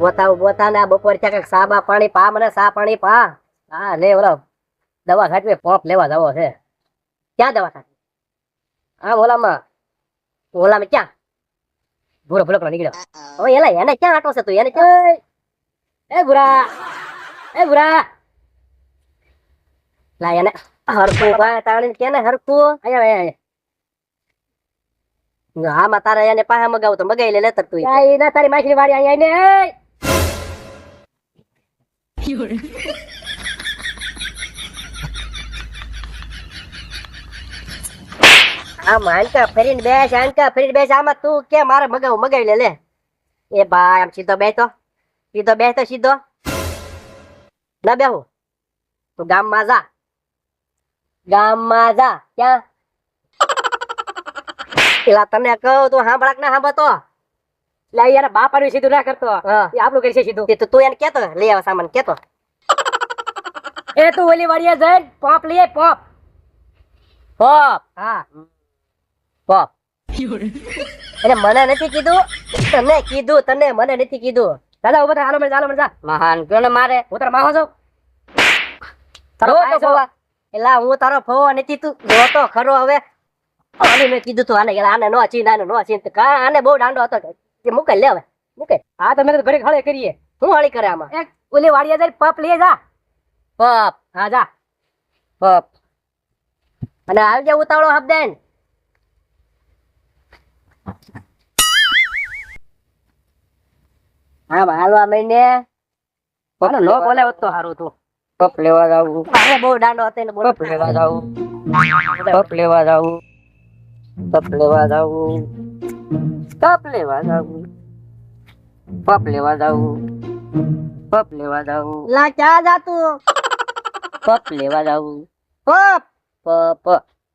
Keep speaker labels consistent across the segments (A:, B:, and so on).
A: ગોતા ગોતા ને આ બપોર છે કંઈક સા બા પાણી પા મને સા પાણી પા. હા લે ઓલો દવા ખાટવે પોપ લેવા જવો છે. ક્યાં દવા ખાટવી હા ઓલામાં ઓલામાં ક્યાં? ભૂરો ભૂલો નીકળ્યો. હવે એલા એને ક્યાં આટો છે તું? એને ક્યાં? એ ભૂરા એ ભૂરા. લા એને હરકું ભાઈ તાણી કે ને હરકું અહીંયા અહીંયા આમાં તારે એને પાસે મગાવું તો મગાઈ લે લેતર તું ના તારી માછલી વાળી અહીંયા આઈને આ માનકા ફરીને બેસ આનકા ફરીને બેસ આમાં તું કે મારે મગાવ? મગાવી લે લે. એ ભાઈ, આમ સીધો બેઠો સીધો બેઠો સીધો. ના બેહું. તું ગામમાં જા. ગામમાં જા. ક્યાં? પેલા તને કહું, તું સાંભળાક ના સાંભળતો.
B: એટલે યાર બાપાનું સીધું ના કરતો. એ આપણું કરી છે સીધું.
A: તે તું- તું એને કેતો લઈ આવ સામાન કેતો.
B: એ તું ઓલી વાડીએ જઈને પોપ લઈ પોપ.
A: પોપ.
B: હા.
A: પોપ. એટલે મને નથી કીધું તને કીધું તને મને નથી કીધું.
B: દાદા ઊભા થાય હાલો મને ચાલો મને જા.
A: મહાન કોને મારે?
B: હું તારા માહો છું.
A: એલા હું તારો ફોવો નથી તું. જોતો ખરો હવે. આને મેં કીધું તું આને આને નો ચીન આને નો ચીન. કા આને બહુ દાંડો હતો. કે મૂકે લે હવે મૂકે.
B: હા તમે તો ઘડી ખળે કરીએ.
A: હું હળી કરે આમાં?
B: એક ઓલી વાડીએ જાય પપ લે જા.
A: પપ.
B: હા જા.
A: પપ. અને આવજે ઉતાવળો હબદેન હા હાલવા મહિને
B: પણ લો બોલે તો સારું તું
A: પપ લેવા જાવું. અરે બહુ દાંડો હતો ને બોલો
B: પપ લેવા જાવું.
A: પપ લેવા જાવું. પપ લેવા જાવું. પપ લેવા જાવું પપ લેવા જાવું પપ લેવા જાવું લા ક્યાં જાતું પપ લેવા જાવું
B: પપ
A: પપ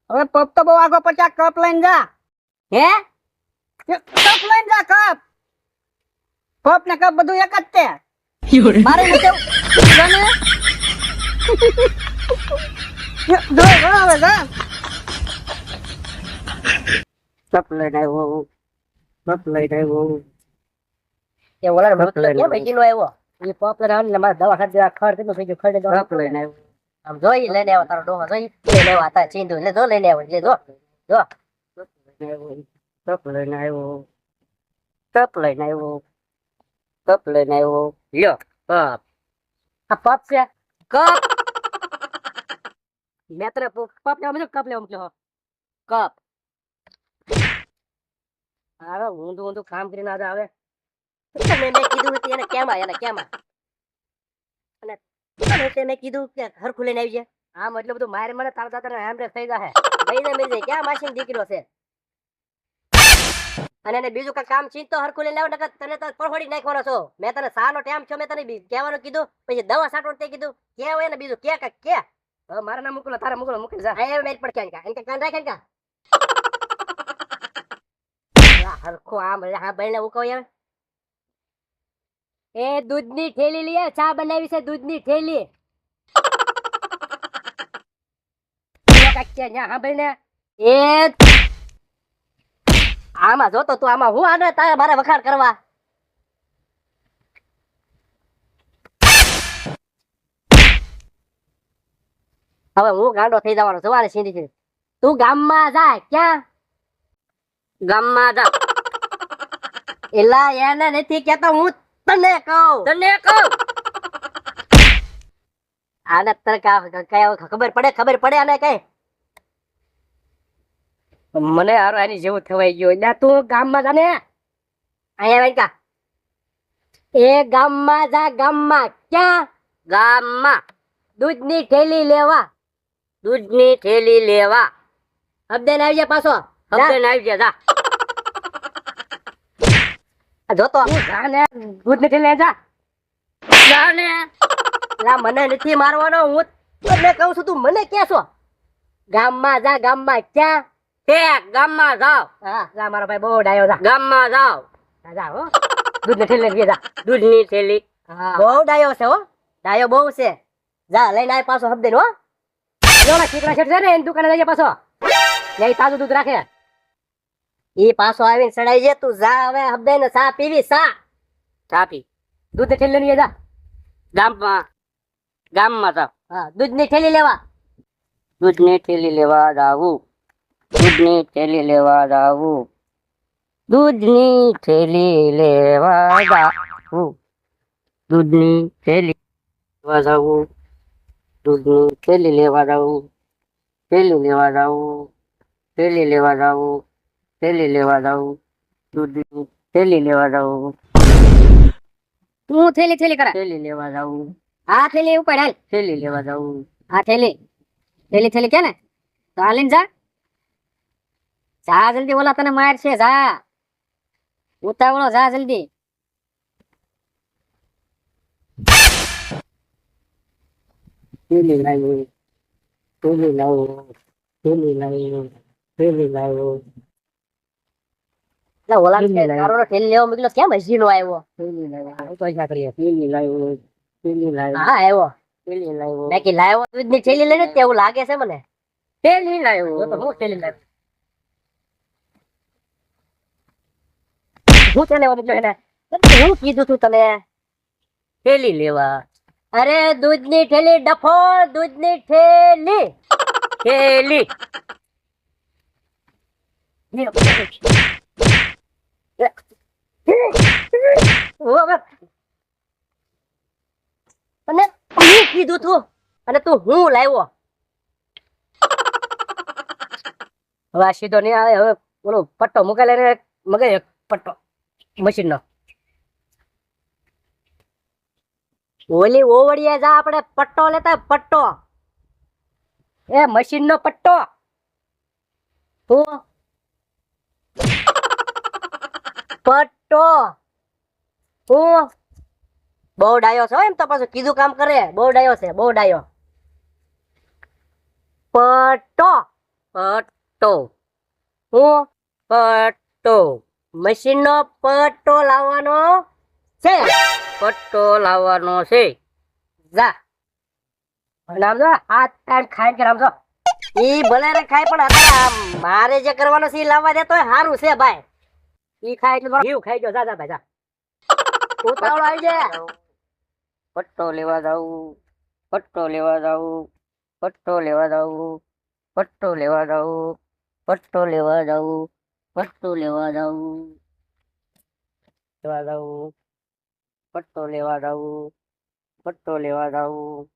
B: હવે પપ તો બહુ આગો પચાસ કપ લઈને જા.
A: હે?
B: કપ લઈને જા કપ. પપ ને કપ બધું એક જ તે
A: મારે નથી પપ લઈને આવ્યો પપ લઈને આવ્યો એ ઓલા ભક્ત કેમ બેઠી આવ્યો
B: એ પપ લઈને આવીને મારે દવા ખાધી આ ખડ કેટલું થઈ ગયું દવા
A: પપ લઈને આવ્યો આમ જોઈ લઈને આવ્યો તારો ડોહો જોઈ લઈને આવ્યો હતા ચીંધુ લે જો લઈને આવ્યો લે જો જો કપ લઈને આવ્યો કપ લઈને આવ્યો કપ લઈને આવ્યો લ્યો કપ
B: આ પપ છે
A: કપ
B: મેં તને પપ લેવા કપ લેવા મોકલ્યો
A: કપ અરે ઊંધું ઊંધું કામ કરીને આજે આવે. મેં મેં કીધું હતું? એને કેમ એને કેમ અને તે મેં કીધું કે ઘર ખુલીને આવી જાય
B: આમ એટલું બધું મારે મને તારા દાદા હેમરેજ થઈ જાય
A: ભાઈને મળી જાય. ક્યાં માસી દીકરો છે? અને એને બીજું કઈ કામ ચીંતો હરખું લઈ આવો, નકર તને તો પરફોડી નાખવાનો છો. મેં તને સાનો ટાઈમ છો મેં તને કહેવાનું કીધું. પછી દવા સાટો તે કીધું. કે હોય ને બીજું? કે કે
B: મારા ના મોકલો તારા મોકલો મોકલી જા.
A: આ મેચ પડ ક્યાં એને કાન રાખે ને કા આ હરખું આમ હા બળને કહું યાર
B: એ દૂધની થેલી લઈએ ચા બનાવી છે દૂધની થેલી. સાંભળીને
A: આમાં જોતો તું આમાં હું આને તારે મારે વખાણ કરવા? હવે હું ગાંડો થઈ જવાનો સવારે સીધી
B: તું ગામમાં જા, ક્યાં?
A: ગામમાં જા. એલા એને નથી કેતો હું તને કહું.
B: તને કહું?
A: આને તને ખબર પડે ખબર પડે આને કઈ?
B: મને હારો એની જેવું થવાઈ ગયો એટલે તું ગામમાં જાને
A: અહીંયા કા.
B: એ ગામમાં જા ગામમાં. ક્યાં?
A: ગામમાં.
B: દૂધની થેલી લેવા.
A: દૂધની થેલી લેવા.
B: હબદેન આવી જા. પાછો
A: હબદેન આવી જા જા. જોતો
B: જાને જા ને દૂધની થેલી જા.
A: જા લા મને નથી મારવાનો હું તને કહું છું તું મને કે છો?
B: ગામમાં જા ગામમાં ક્યાં?
A: તે ગામમાં જાવ
B: હા. જા મારો ભાઈ બહુ ડાયો જા.
A: ગામમાં જાવ
B: જા, હો. દૂધની થેલી લઈ જા.
A: દૂધની થેલી.
B: હા.
A: બહુ ડાયો છે હો. ડાયો બહુ છે. જા લઈને આય પાછો હબદેન હો.
B: જોડા ના શેઠ છે ને એની દુકાને જઈએ પાછો. ત્યાં તાજું દૂધ રાખે.
A: ઈ પાછો આવીને ચડાઈ જાય તું જા હવે હબદેન સા પીવી સા ચા પી. દૂધ ઠેલી લઈ જા.
C: ગામમાં ગામમાં જાવ
A: હા દૂધની ઠેલી લેવા.
C: દૂધની ઠેલી લેવા જાવું. દૂધની ઠેલી લેવા જાવું. દૂધની ઠેલી લેવા જાવું. દૂધની ઠેલી લેવા જાવું. દૂધની ઠેલી લેવા જાવું. ઠેલી લેવા જાવું. ઠેલી લેવા જાવું. થેલી લેવા જાઉં દૂધની થેલી લેવા જાઉં.
A: તું થેલી થેલી કરા.
C: થેલી લેવા જાઉં.
A: આ થેલી ઉપર હાલ.
C: થેલી લેવા જાઉં.
A: આ થેલી. થેલી થેલી કે ને? તો હાલીને જા. જા જલ્દી ઓલા તને મારશે જા. ઉતાવળો જા જલ્દી.
C: થેલી લાવ્યો થેલી લાવ્યો થેલી લાવ્યો થેલી લાવ્યો.
A: એટલે ઓલા. તારો થેલી લેવા મોકલ્યો કેમ હજી નો આવ્યો
C: લાવ્યો.
A: તો અહીંયા કરીએ.
C: થેલી લાવ્યો. થેલી લાવ્યો.
A: હા આવ્યો.
C: થેલી લાવ્યો.
A: મેં કી લાવ્યો દૂધની થેલી લઈને જ તેવું લાગે છે મને.
C: થેલી
A: લાવ્યો. તો હું થેલી લાવ્યો. હું તને મોકલ્યો એને? હું કીધું તું તને?
C: થેલી લેવા.
A: અરે દૂધની ઠેલી ડફો દૂધની ની
C: ઠેલી
A: ઓ અને હું કીધું તું? અને તું હું લાવ્યો? હવે આ સીધો નહીં આવે, હવે ઓલો પટ્ટો મૂકેલે ને મગે પટ્ટો મશીન નો ઓલી ઓવડીએ જા આપણે, પટ્ટો લેતા પટ્ટો. એ મશીન નો પટ્ટો. હું પટ્ટો હું બહુ ડાયો છો એમ તો પાછું કીધું કામ કરે. બહુ ડાયો છે, બહુ ડાયો. પટ્ટો. પટ્ટો. હું પટ્ટો. મશીન નો પટ્ટો લાવવાનો છે.
C: પટ્ટો લાવવાનો છે.
A: જા. નામ હાથ ટાઈમ ખાઈ કે નામ ભલે ને ખાય પણ મારે જે કરવાનું છે એ લાવવા દે તો સારું છે ભાઈ. ઈ ખાય એટલે ઘીવ ખાઈ ગયો જા જા ભાઈ જા ઉતાવળો આવી જાય
C: પટ્ટો લેવા જાવું પટ્ટો લેવા જાવું પટ્ટો લેવા જાવું પટ્ટો લેવા જાવું પટ્ટો લેવા જાવું પટ્ટો લેવા જાવું લેવા જાવું પટ્ટો લેવા જાવું પટ્ટો લેવા જાવું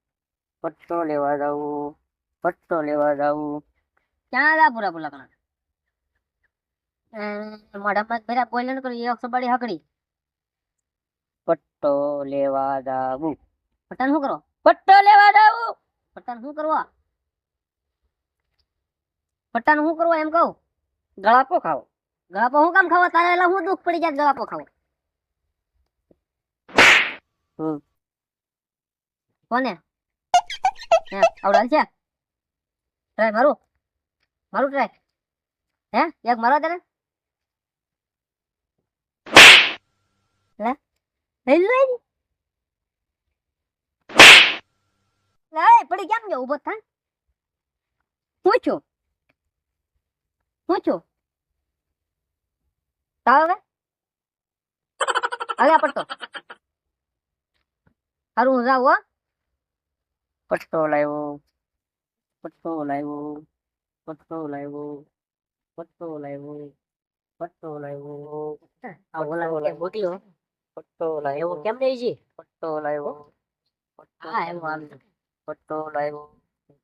C: પટ્ટો લેવા જાવું પટ્ટો લેવા જાવું
A: ક્યાં જા પૂરા પૂરા કણા મોઢામાં ભેરા બોલે ને કરી એક સબાડી હકડી.
C: પટ્ટો લેવા દાવું
A: પટાન શું કરો? પટ્ટો લેવા દાવું પટાન શું કરવા? પટાન શું કરવા એમ કહું?
C: ગળાપો ખાવ.
A: ગળાપો હું કામ ખાવા? તારે એલા હું દુઃખ પડી જાય ગળાપો ખાવ. કોને? હે આવડાલ છે? ટ્રાય મારું. મારું ટ્રાય. હે એક મારો તને લે લઈ લે લે પડી કેમ ગયો ઊભો થા હું છું હું છું તાવ હવે હવે પડતો હારું હું જાઉં હો
C: પટ્ટો લાવ્યો પટ્ટો લાવ્યો પટ્ટો લાવ્યો પટ્ટો લાવ્યો પટ્ટો લાવ્યો
A: આ ઓલા કે મોકલ્યો
C: પટ્ટો લાવ્યો.
A: કેમ નહીં જી
C: પટ્ટો લાવ્યો.
A: હા? એમ આમ
C: પટ્ટો લાવ્યો.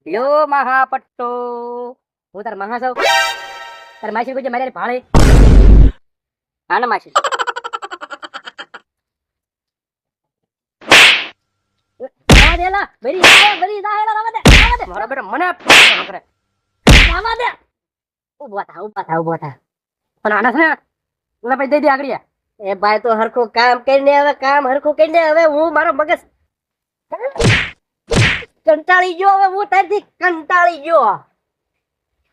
C: લ્યો મહા પટ્ટો
A: હું તાર મહા સૌ તાર માસી કોઈ મારે ભાળે.
C: માસી.
A: દે આવા દે
C: મને
A: ઊભા થા ઊભા થા ઊભા થા. પણ આના છે ને દઈ દે આગળ એ ભાઈ તો હરખું કામ કરીને હવે કામ હરખું કરીને હવે હું મારો મગજ કંટાળી ગયો, હવે હું તારથી કંટાળી ગયો.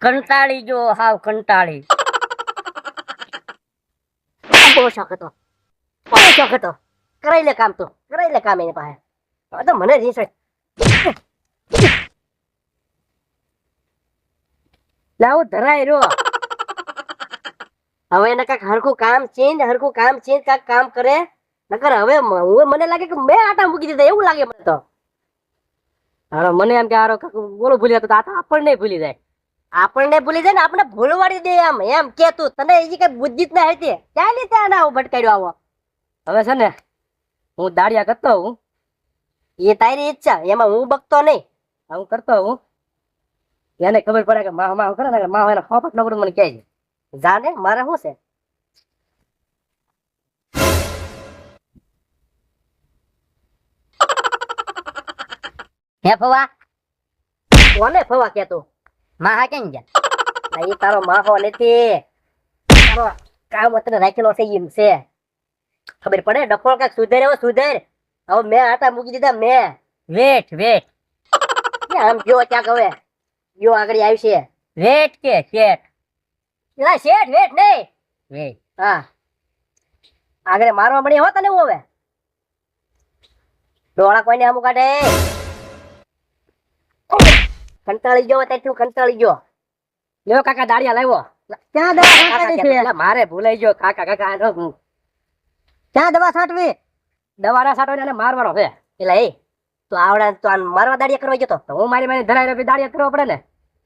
C: કંટાળી ગયો, હાવ કંટાળી.
A: બહુ શોખ હતો બહુ શોખ હતો કરાઈ લે કામ તો, કરાઈ લે કામ એની પાસે. મને રીસ લાવું, ધરાય રહ્યો. હવે એને કાંઈક હરખું કામ ચેન્જ હરખું કામ ચેન્જ કાંઈક કામ કરે. નકર હવે હું મને લાગે કે મેં આટા મૂકી દીધા, એવું લાગે મને તો. હારો મને એમ કે હારો બોલો ભૂલી જતો આ આપણને ભૂલી જાય. આપણને ભૂલી જાય ને આપણે ભૂલવાડી દે એમ એમ કે તું, તને એ કઈ બુદ્ધિ જ ના હતી ક્યાં લીધે આના આવું ભટકાડ્યો આવો? હવે છે ને, હું દાડિયા કરતો હું એ તારી ઈચ્છા, એમાં હું બકતો નહીં. હું કરતો હું એને ખબર પડે કે માહ માહ કરે ને માહ એને ખોપટ નકરું મને કહે છે. જાને, મારે શું છે? હે ફવા? કોને ફવા કેતો માહા કેમ ગયા? એ તારો માહો નથી. તારો કામ અત્યારે રાખેલો છે એમ છે. ખબર પડે? ડફોળ કાંઈક સુધેર એવો સુધેર. હવે મેં આટા મૂકી દીધા, મેં. વેટ વેટ આમ કયો ક્યાંક હવે? જો આગળ આવશે વેટ કે, શેઠ. ના શેઠ વેઠ નહીં. વેટ હા. આગળ મારવા મળી હોત ને હું હવે? ડોળા કોઈને અમુક કાઢે? કંટાળી ગયો ત્યાંથી હું કંટાળી ગયો. લ્યો કાકા દાડિયા લાવ્યો. ક્યાં દવા છાંટવી છે? મારે ભૂલાઈ ગયો કાકા કાકા આનો હું. ક્યાં દવા છાંટવી? દવા ના છાંટવાની અને મારવાનો છે. એટલે એ તો આવડે તો આને મારવા દાડિયા કરવા ગયો તો? હું મારી મારી ધરાઈ રહી દાડિયા કરવા પડે ને.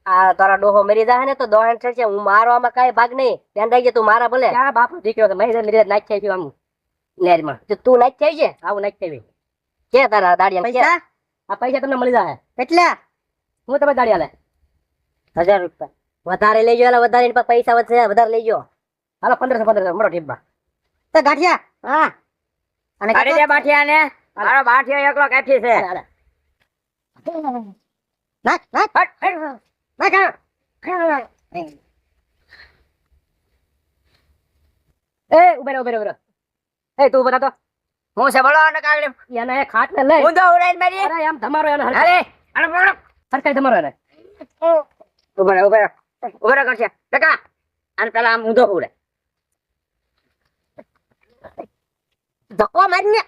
A: આ તારા ડોહો મરી જાય ને તો દોહણ છે હું મારો આમાં કઈ ભાગ નહીં. ધ્યાન રાખજે તું મારા ભલે. ક્યાં બાપુ દીકરો કે મરી મરી નાખ છે આમ નેરમાં. તો તું નાખ થઈ છે? આવું નાખ થઈ કે તારા દાડિયા પૈસા? આ પૈસા તમને મળી જાય કેટલા? હું તમે દાડિયા લે. હજાર રૂપિયા. વધારે લેજો એટલે વધારે પૈસા વધશે. વધારે લેજો હાલો પંદરસો પંદરસો મળો ટીપમાં તો ગાંઠિયા હા. અને
C: ગાંઠિયા બાઠિયા ને મારો બાઠિયો એકલો કાઠી છે.
A: નાખ નાખ. નાખ એ ઉભે રહો, ઉભે રહો, ઉભે રહો. એ તું ઊભો તો.
C: હું છે બોલો ને કાગડી
A: એને એ ખાટ ને લઈ.
C: ઊંધો ઉડાઈને મારી.
A: અરે આમ ધમારો એને
C: અરે અરે બોલો.
A: હરખાઈ ધમારો એને.
C: ઊભા રહે ઊભા રહે. ઊભા રહે કરશે. કાકા અને પેલા આમ ઊંધો ઉડે.
A: ધક્કો મારીને.